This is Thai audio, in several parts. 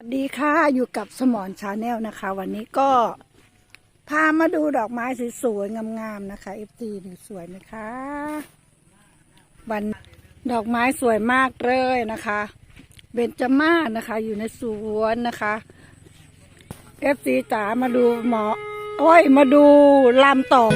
สวัสดีค่ะอยู่กับสมอนชาแนลนะคะ วันนี้ก็พามาดูดอกไม้สวยๆงามๆนะคะเอฟซีดูสวยไหมคะวันดอกไม้สวยมากเลยนะคะเบนจามานะคะ อยู่ในสวนนะคะเอฟซีจ๋ามาดูหมอ โอ้ยมาดูลำตอก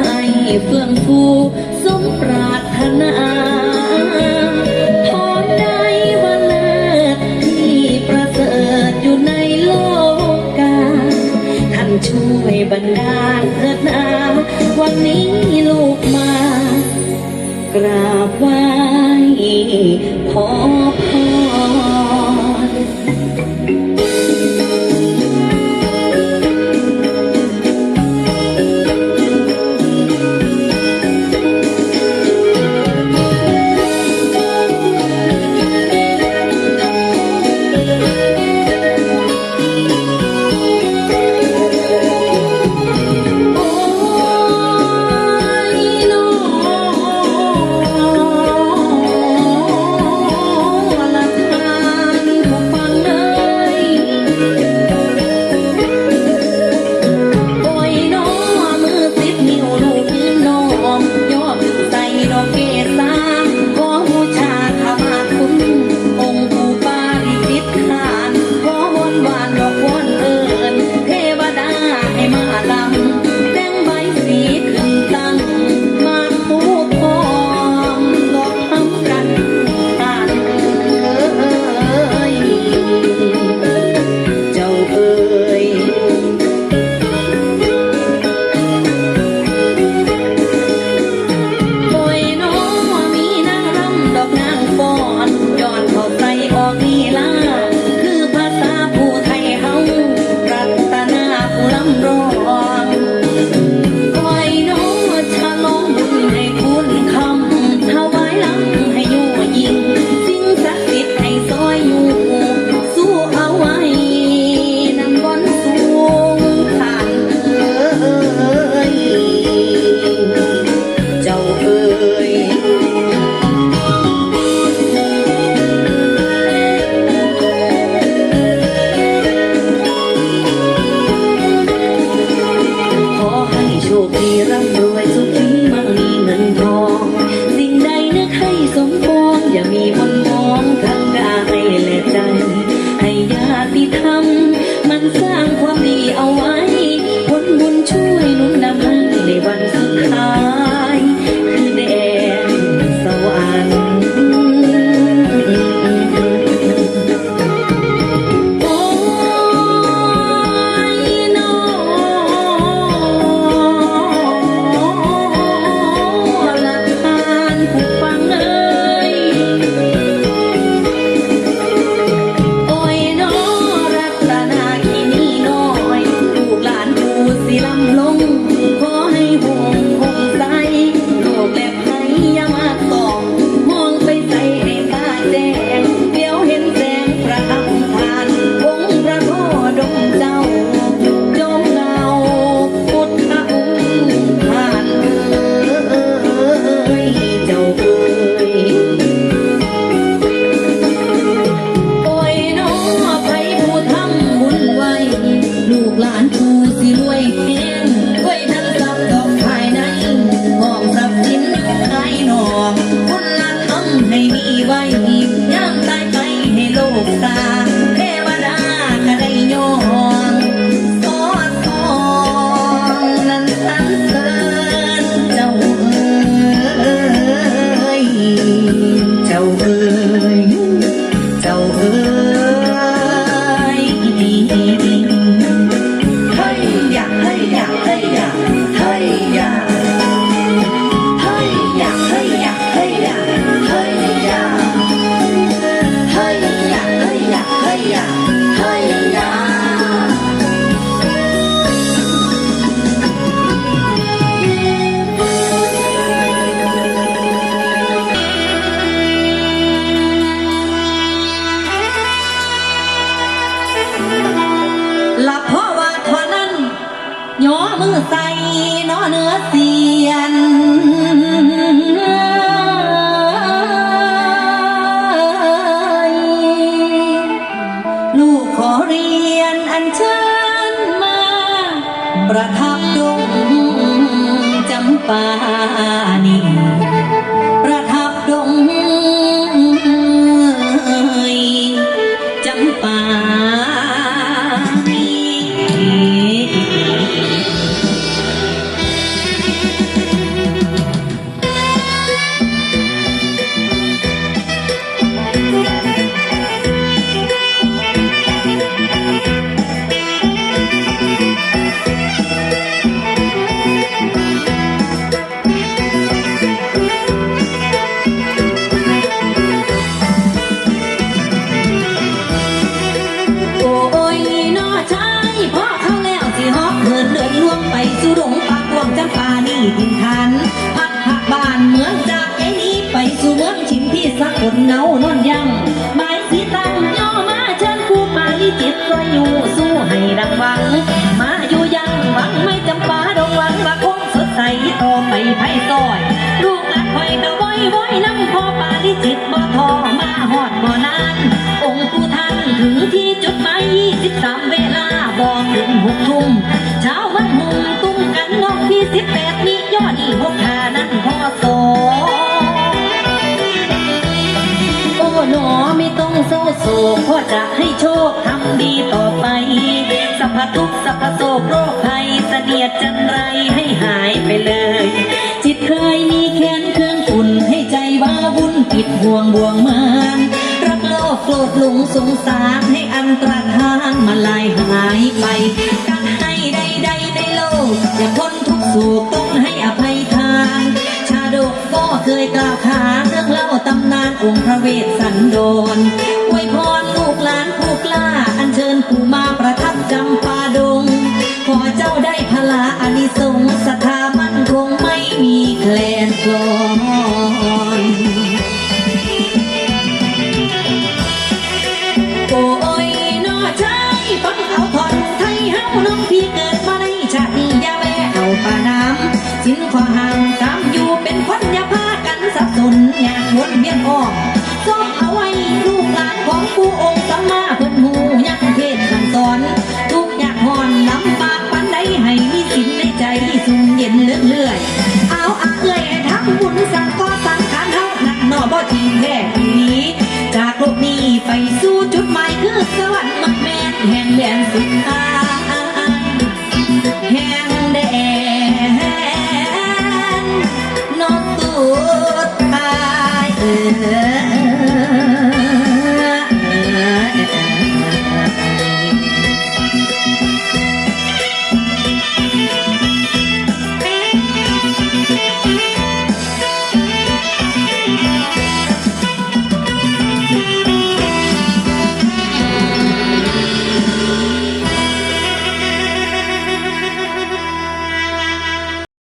ให้เฟื่องฟูสมปรารถนาพรใดวันที่ประเสริฐอยู่ในโลกกาท่านช่วยบรรดาลเถิดนาวันนี้ลูกมากราบไหว้ขอ มือใสนอเนื้อเสียนลูกขอเรียนอันเชิญมา ประทับดงจำปา สักคนเนานอนยังหมายสีตั้งย่อมาเชิญคู่ปาลิจิตก็อยู่สู้ให้ดังวัง มาอยู่ยังหวังไม่จำปาดงหวังว่าคงสดใสต่อไปไพ่ซอย หนอไม่ต้องเศร้าโศกพราะจะให้โชคทำดีต่อไป สัพพทุกสัพพโศกโรคภัยเสนียดจันไรให้หายไปเลย จิตเคยมีแค้นเครื่องขุ่นให้ใจว่าวุ่นผิดห่วงบ่วงมานรักโลกโกรธหลงสงสารให้อันตรธานมาลายหายไปการให้ใดๆในโลก อย่าพ้นทุกข์โศกต้องให้อภัยทานชาดก เคยกล่าวขานเรื่องเล่าตำนานองค์พระเวสสันดรอวยพรลูกหลานผู้กล้า อัญเชิญผู้มาประทับจำปาดง ขอเจ้าได้พลาอานิสงส์ศรัทธามันคงไม่มีแคลนกลอนโอ้ยนอชายฟังเอาทอนไทยเฮาน้องพี่เกิดมาในชาติยาแวะเอาป่าน้ำสินขวาห่าง ผู้องค์สัมมาพิ่นหูยักษ์เทศสั่งสอน ทุกอยากหอนลำบากปันใดให้มีสินในใจสุ่มเย็นเลื่อเลื่อยเอาอาเคยให้ทบุญสั่ก่สังขารเฮาหนักหน่อบ่ทีแท้ทีนี้ จากโลกนี้ไปสู่จุดหมายคือสวรรค์มักแมนแห่งแดนสุดายแห่งแดนนอกตูตายเออ